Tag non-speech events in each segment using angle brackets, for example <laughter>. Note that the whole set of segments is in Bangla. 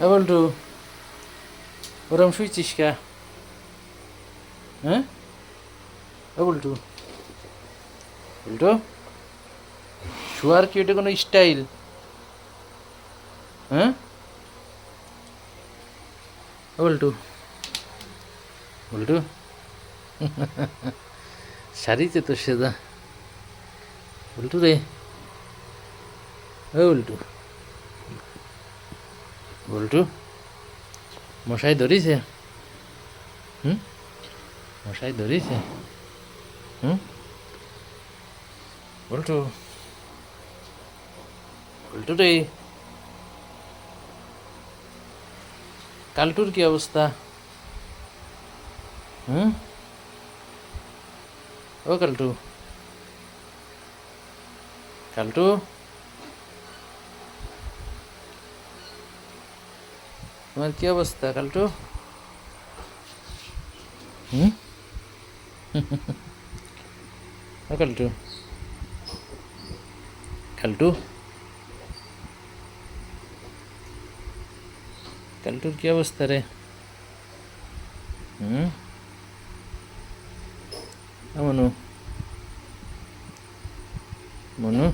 বল্টু, ওরম শুইছিস কা? হ্যাঁ? বল্টু বল্টু, শোয়ার কি এটা কোনো স্টাইল? হ্যাঁ? বল্টু বল্টু, শাড়িতে তো সেদা। বল্টু রে বল্টু। বল্টু, মশাই ধরিছে? হুম? মশাই ধরিছে? হুম? বল্টু বল্টু রে। কালটুর কি অবস্থা? হুম? ও কালটু। কালটু? তোমার কি অবস্থা কালটু? হুম? ও <laughs> কালটু। কালটু? কালটুর কি অবস্থা রে? হুম? মনু। মনু?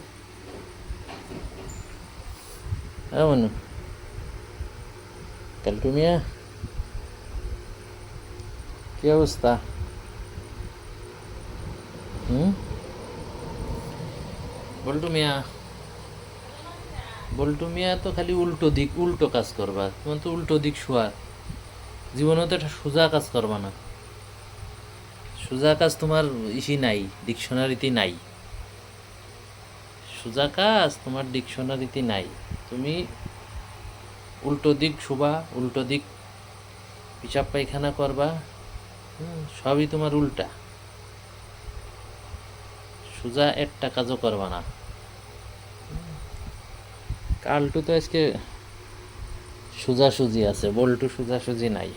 আ, মনু। কালটু মিয়া কি অবস্থা? হুম? বল্টু মিয়া। বল্টু মিয়া তো খালি উল্টো দিক, উল্টো কাজ করবা। তোমার তো উল্টো দিক শোয়ার জীবনে তো একটা সোজা কাজ করবা না। সোজা কাজ তোমার ইসি নাই, ডিকশনারিতে নাই। সোজা কাজ তোমার ডিকশনারিতে নাই। তুমি উল্টো দিক শোবা, উল্টো দিক পিসাব পায়খানা করবা সবই তোমার উল্টা। সোজা একটা কাজও করবা না। কালটু তো আজকে সোজাসুজি আছে, বল্টু সোজাসুজি নাই?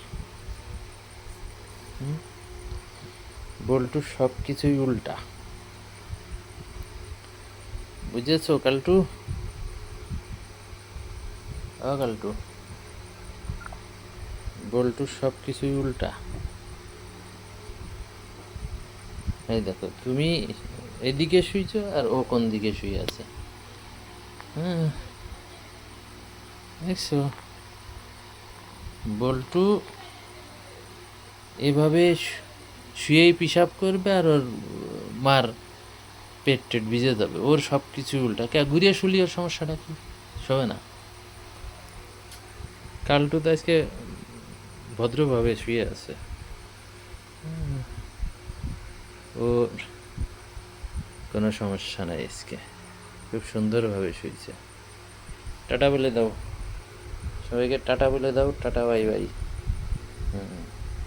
বল্টু সব কিছুই উল্টা। বুঝেছ কালটু? ও কালটু বল্টু সব কিছুই উল্টা। এই দেখো, তুমি এদিকে শুইছো আর ও কোন দিকে শুয়ে আছে? হ্যাঁ দেখছ? বল্টু এভাবে শুয়েই পিসাব করবে আর ওর মার পেট টেট ভিজে যাবে। ওর সব কিছু উল্টা। কে ঘুরিয়ে শুলি ওর সমস্যাটা কি? শোবে না? কালটু তো আজকে ভদ্রভাবে শুয়ে আছে। ওর কোনো সমস্যা নাই আজকে। খুব সুন্দরভাবে শুয়েছে। টাটা বলে দাও। সবাইকে টাটা বলে দাও। Tata, bye bye. হুম।